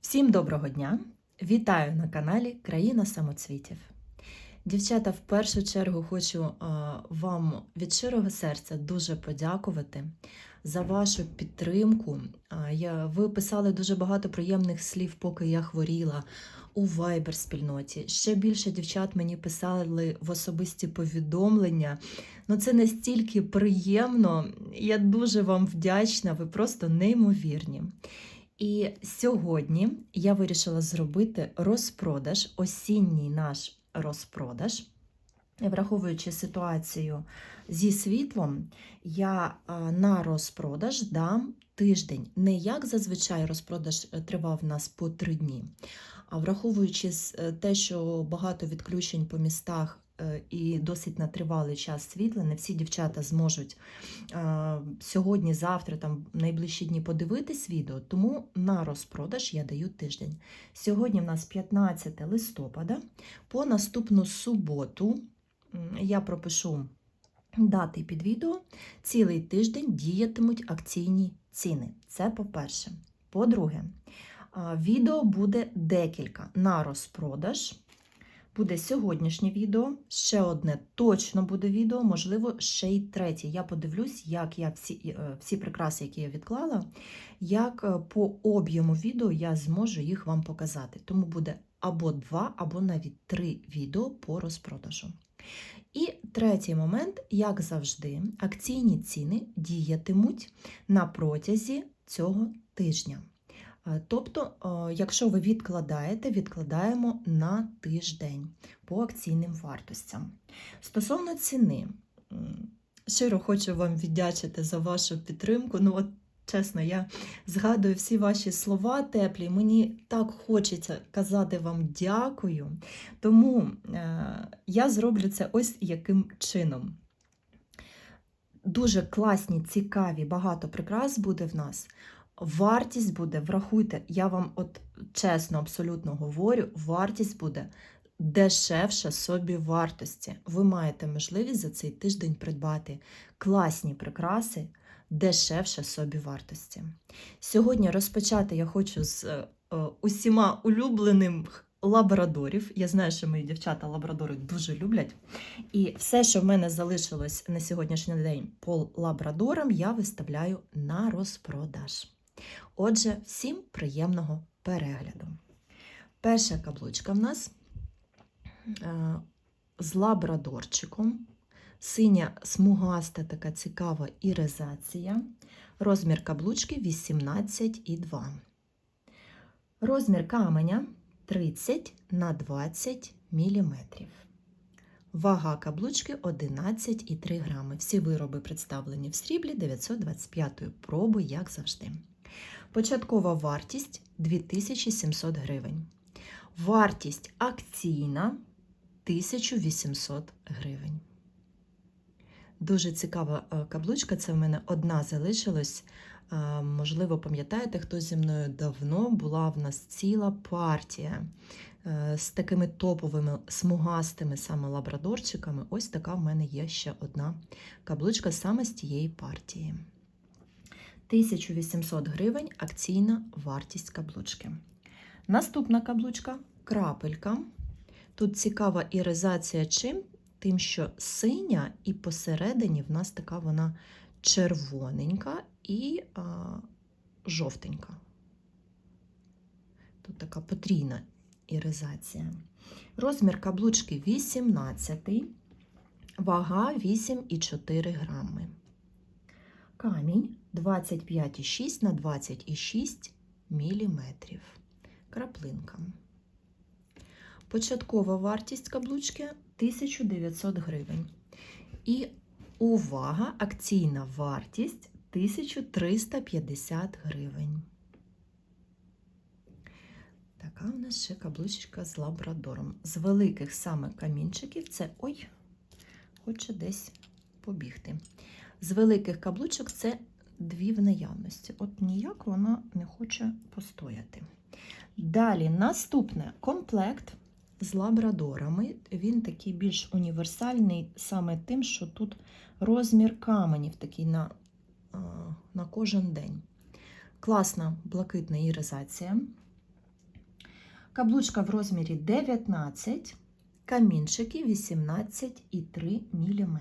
Всім доброго дня! Вітаю на каналі Країна самоцвітів. Дівчата, в першу чергу хочу вам від щирого серця дуже подякувати за вашу підтримку. Ви писали дуже багато приємних слів, поки я хворіла у Viber спільноті. Ще більше дівчат мені писали в особисті повідомлення. Ну, це настільки приємно. Я дуже вам вдячна, ви просто неймовірні. І сьогодні я вирішила зробити розпродаж, осінній наш розпродаж. Враховуючи ситуацію зі світлом, я на розпродаж дам тиждень. Не як зазвичай розпродаж е, тривав в нас по три дні. А враховуючи е, те, що багато відключень по містах і досить на тривалий час світла, не всі дівчата зможуть е, сьогодні, завтра, там найближчі дні подивитись відео, тому на розпродаж я даю тиждень. Сьогодні в нас 15 листопада. По наступну суботу я пропишу дати під відео. Цілий тиждень діятимуть акційні ціни. Це по-перше. По-друге, відео буде декілька на розпродаж. Буде сьогоднішнє відео, ще одне точно буде відео, можливо, ще й третє. Я подивлюсь, як я всі, е, всі прикраси, які я відклала, як е, по об'єму відео я зможу їх вам показати. Тому буде або два, або навіть три відео по розпродажу. І третій момент, як завжди, акційні ціни діятимуть на протязі цього тижня. Е, Тобто, е, якщо ви відкладаєте, відкладаємо на тиждень по акційним вартостям. Стосовно ціни, щиро хочу вам віддячити за вашу підтримку. Ну, от чесно, я згадую всі ваші слова теплі. Мені так хочеться казати вам дякую. Тому е, я зроблю це ось яким чином. Дуже класні, цікаві, багато прикрас буде в нас. Вартість буде, врахуйте, я вам от чесно, абсолютно говорю, вартість буде дешевша собі вартості. Ви маєте можливість за цей тиждень придбати класні прикраси дешевше собі вартості. Сьогодні розпочати я хочу з е, е, усіма улюбленим лабрадорів. Я знаю, що мої дівчата лабрадори дуже люблять. І все, що в мене залишилось на сьогоднішній день по лабрадорам, я виставляю на розпродаж. Отже, всім приємного перегляду. Перша каблучка в нас е, з лабрадорчиком. Синя смугаста така цікава іризація. Розмір каблучки 18,2. Розмір каменя 30 на 20 мм. Вага каблучки 11,3 грами. Всі вироби представлені в сріблі 925 проби, як завжди. Початкова вартість 2700 гривень. Вартість акційна 1800 гривень. Дуже цікава е, каблучка. Це в мене одна залишилась. Е, Можливо, пам'ятаєте, хто зі мною давно була в нас ціла партія е, з такими топовими смугастими саме лабрадорчиками. Ось така в мене є ще одна каблучка саме з тієї партії. 1800 гривень акційна вартість каблучки. Наступна каблучка крапелька. Тут цікава іризація чим? Тим, що синя і посередині в нас така вона червоненька і а, жовтенька. Тут така потрійна іризація. Розмір каблучки 18, вага 8,4 грами. Камінь 25,6 на 20,6 мм. Краплинка. Початкова вартість каблучки 1900 гривень. І увага, акційна вартість 1350 гривень. Така в нас ще каблучка з лабрадором. З великих саме камінчиків це ой, хоче десь побігти. З великих каблучок це дві в наявності. От ніяк вона не хоче постояти. Далі наступне комплект з лабрадорами. Він такий більш універсальний саме тим, що тут розмір каменів такий на, на кожен день. Класна блакитна іризація. Каблучка в розмірі 19, камінчики 18,3 мм.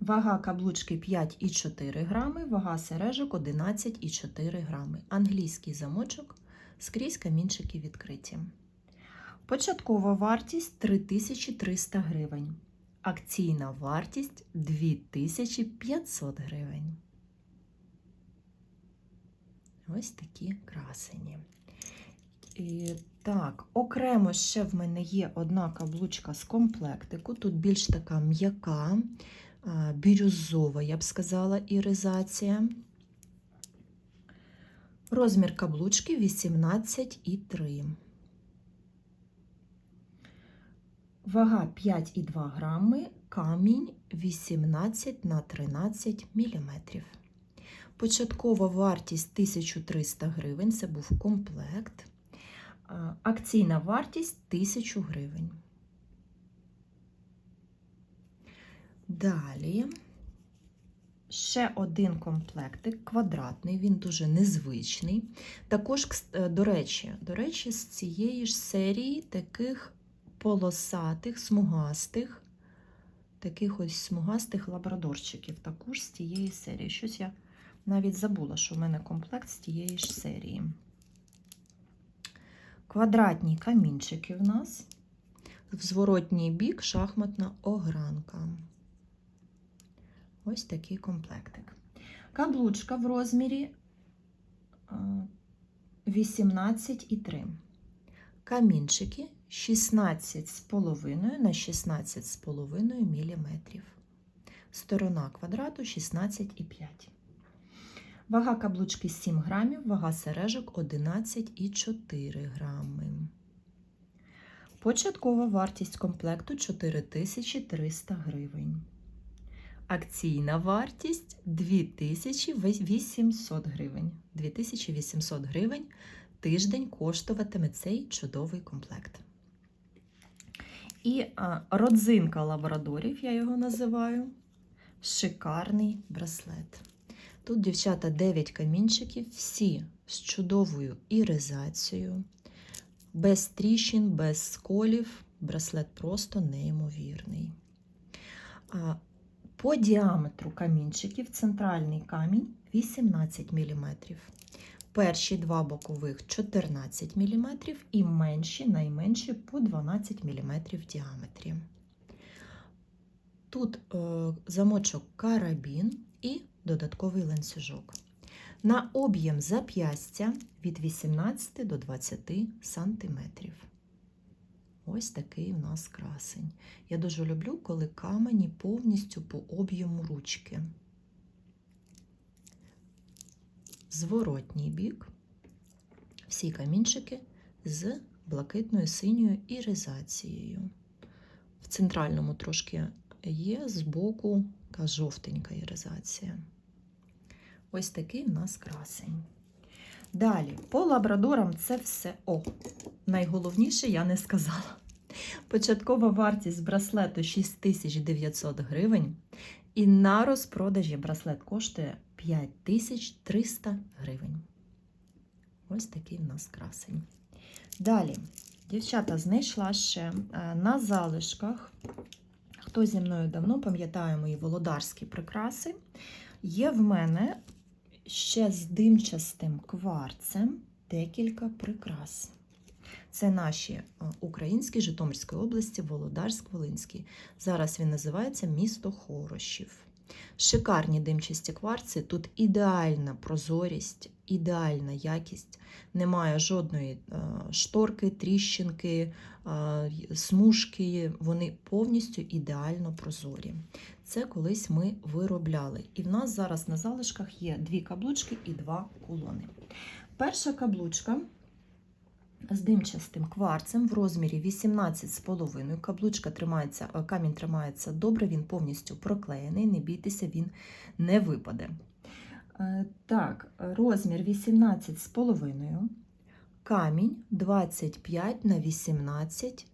Вага каблучки 5,4 грами, вага сережок 11,4 грами. Англійський замочок скрізь камінчики відкриті. Початкова вартість 3300 гривень. Акційна вартість 2500 гривень. Ось такі красені. І, так, окремо ще в мене є одна каблучка з комплектику. Тут більш така м'яка, бірюзова, я б сказала, іризація. Розмір каблучки 18,3. Вага 5,2 грами, камінь 18 на 13 міліметрів. Початкова вартість 1300 гривень, це був комплект. Акційна вартість 1000 гривень. Далі ще один комплектик, квадратний, він дуже незвичний. Також, е, до речі, до речі, з цієї ж серії таких полосатих, смугастих, таких ось смугастих лабрадорчиків, також з цієї серії. Щось я навіть забула, що в мене комплект з тієї ж серії. Квадратні камінчики в нас. В зворотній бік шахматна огранка. Ось такий комплектик. Каблучка в розмірі 18,3. Камінчики 16,5 на 16,5 мм. Сторона квадрату 16,5. Вага каблучки 7 грамів, вага сережок 11,4 грами. Початкова вартість комплекту 4300 гривень. Акційна вартість 2800 гривень. 2800 гривень тиждень коштуватиме цей чудовий комплект. І а, родзинка лабрадорів, я його називаю. Шикарний браслет. Тут, дівчата, 9 камінчиків, всі з чудовою іризацією, без тріщин, без сколів. Браслет просто неймовірний. По діаметру камінчиків центральний камінь 18 мм. Перші два бокових 14 мм і менші, найменші по 12 мм в діаметрі. Тут е, замочок карабін і додатковий ланцюжок. На об'єм зап'ястя від 18 до 20 см. Ось такий у нас красень. Я дуже люблю, коли камені повністю по об'єму ручки. Зворотній бік. Всі камінчики з блакитною синьою іризацією. В центральному трошки є збоку така жовтенька іризація. Ось такий в нас красень. Далі, по лабрадорам це все. О, найголовніше я не сказала. Початкова вартість браслету 6900 гривень. І на розпродажі браслет коштує 5300 гривень. Ось такий в нас красень. Далі, дівчата, знайшла ще е, на залишках. Хто зі мною давно пам'ятає мої володарські прикраси, є в мене ще з димчастим кварцем декілька прикрас. Це наші е, українські Житомирської області, Володарськ-Волинський. Зараз він називається місто Хорошів. Шикарні димчасті кварци. Тут ідеальна прозорість, ідеальна якість. Немає жодної е, шторки, тріщинки, е, смужки. Вони повністю ідеально прозорі. Це колись ми виробляли. І в нас зараз на залишках є дві каблучки і два кулони. Перша каблучка з димчастим кварцем в розмірі 18,5. Каблучка тримається, е, камінь тримається добре, він повністю проклеєний. Не бійтеся, він не випаде. Е, Так, розмір 18,5. Камінь 25 на 18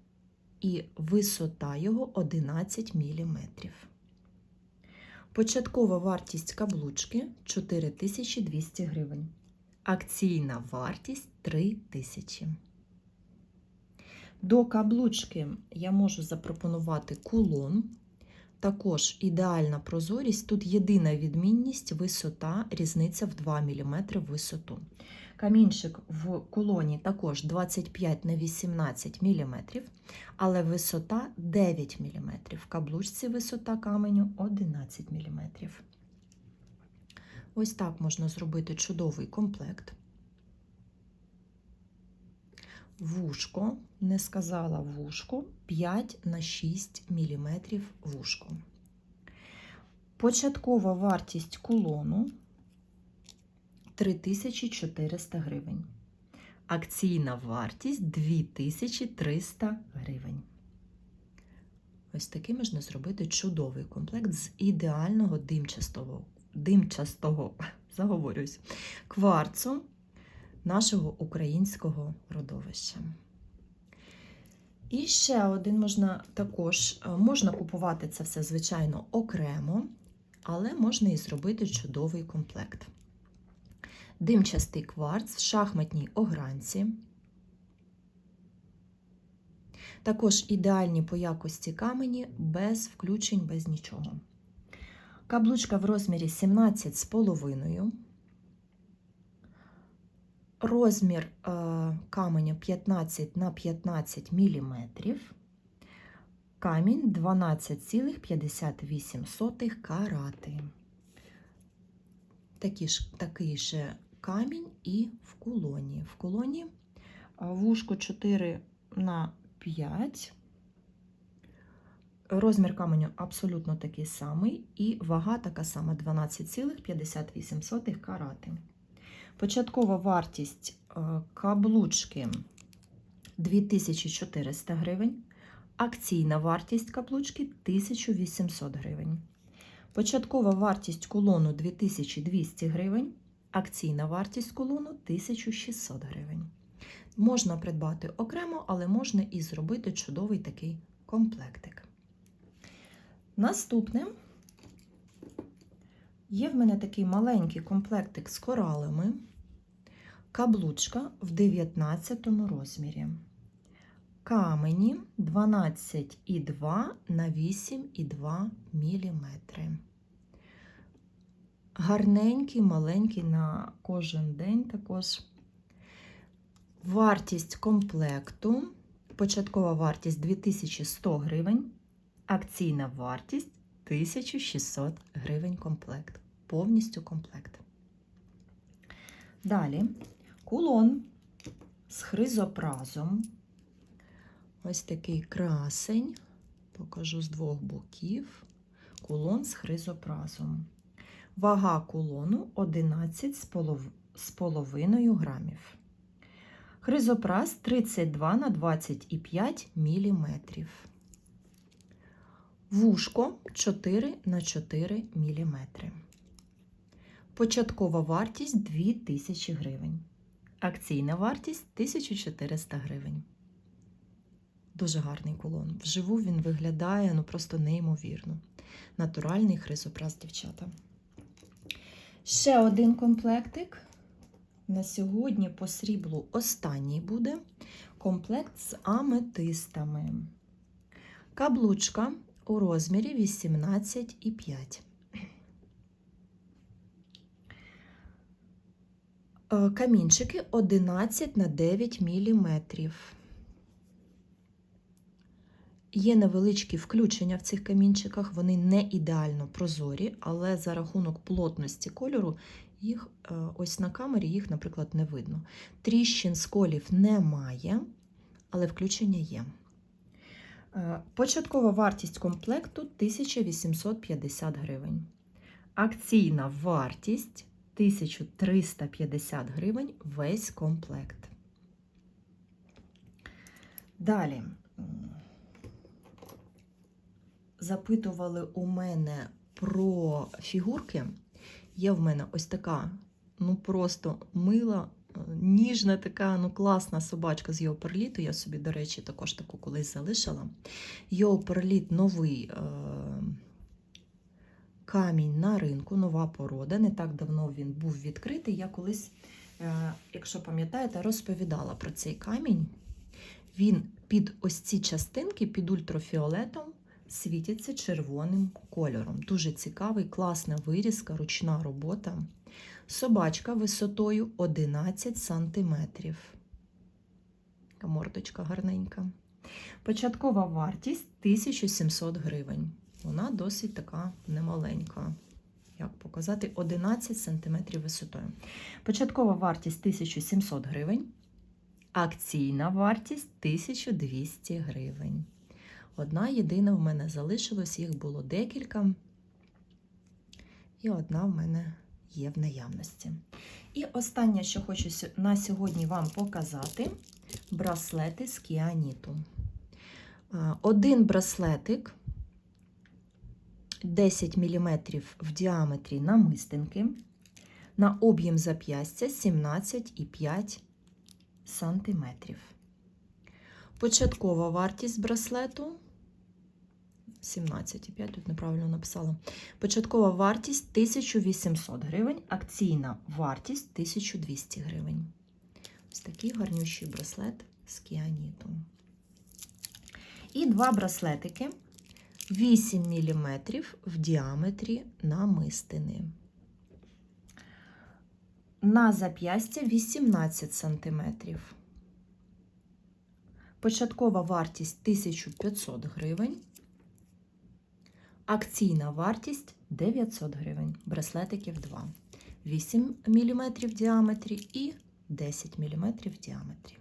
і висота його 11 мм. Початкова вартість каблучки 4200 гривень. Акційна вартість 3000. До каблучки я можу запропонувати кулон. Також ідеальна прозорість. Тут єдина відмінність висота, різниця в 2 мм висоту. Камінчик в кулоні також 25 на 18 мм, але висота 9 мм. В каблучці висота каменю 11 мм. Ось так можна зробити чудовий комплект. Вушко, не сказала вушко, 5 на 6 мм вушко. Початкова вартість кулону 3400 гривень. Акційна вартість 2300 гривень. Ось такий можна зробити чудовий комплект з ідеального димчастого, димчастого заговорюсь, кварцу нашого українського родовища. І ще один можна також е, можна купувати це все, звичайно, окремо, але можна і зробити чудовий комплект. Димчастий кварц в шахматній огранці. Також ідеальні по якості камені, без включень, без нічого. Каблучка в розмірі 17,5. Розмір е, каменю 15 на 15 мм. Камінь 12,58 карати. Такі ж, такий же камінь і в кулоні. В кулоні е, вушко 4 на 5. Розмір каменю абсолютно такий самий, і вага така сама 12,58 карати. Початкова вартість каблучки 2400 гривень, акційна вартість каблучки 1800 гривень. Початкова вартість кулону 2200 гривень, акційна вартість кулону 1600 гривень. Можна придбати окремо, але можна і зробити чудовий такий комплектик. Наступне є в мене такий маленький комплектик з коралами, каблучка в 19 розмірі. Камені 12,2 на 8,2 мм. Гарненький, маленький на кожен день також. Вартість комплекту. Початкова вартість 2100 гривень, акційна вартість 1600 гривень комплект. Повністю комплект. Далі кулон з хризопразом. Ось такий красень, покажу з двох боків. Кулон з хризопразом. Вага кулону 11,5 грамів. Хризопраз 32 на 25 мм. Вушко 4 на 4 мм. Початкова вартість 2000 гривень. Акційна вартість 1400 гривень. Дуже гарний кулон. Вживу він виглядає ну просто неймовірно. Натуральний хризопраз, дівчата. Ще один комплектик. На сьогодні по сріблу останній буде комплект з аметистами. Каблучка у розмірі 18,5. Е, Камінчики 11 на 9 мм. Є невеличкі включення в цих камінчиках, вони не ідеально прозорі, але за рахунок плотності кольору їх е, ось на камері їх, наприклад, не видно. Тріщин сколів немає, але включення є. Е, Початкова вартість комплекту 1850 гривень. Акційна вартість 1350 гривень весь комплект. Далі. Запитували у мене про фігурки. Є в мене ось така, ну просто мила, е, ніжна така, ну класна собачка з Йоуперліту. Я собі, до речі, також таку колись залишила. Йоуперліт новий е- камінь на ринку, нова порода. Не так давно він був відкритий. Я колись, е- якщо пам'ятаєте, розповідала про цей камінь. Він під ось ці частинки під ультрафіолетом світяться червоним кольором. Дуже цікавий, класна вирізка, ручна робота. Собачка висотою 11 см. Мордочка гарненька. Початкова вартість 1700 гривень. Вона досить така немаленька. Як показати, 11 см висотою. Початкова вартість 1700 гривень. Акційна вартість 1200 гривень. Одна єдина в мене залишилась, їх було декілька. І одна в мене є в наявності. І останнє, що хочу на сьогодні вам показати, браслети з кіаніту. Один браслетик 10 мм в діаметрі намистинки, на об'єм зап'ястя 17,5 сантиметрів. Початкова вартість браслету 17,5, тут неправильно написала. Початкова вартість 1800 гривень, акційна вартість 1200 гривень. Ось такий гарнющий браслет з кіанітом. І два браслетики 8 мм в діаметрі намистини. На зап'ястя 18 см. Початкова вартість 1500 гривень. Акційна вартість 900 гривень. Браслетиків 2. 8 мм в діаметрі і 10 мм в діаметрі.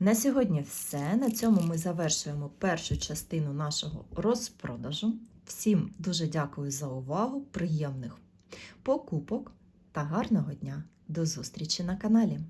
На сьогодні все. На цьому ми завершуємо першу частину нашого розпродажу. Всім дуже дякую за увагу, приємних покупок та гарного дня. До зустрічі на каналі!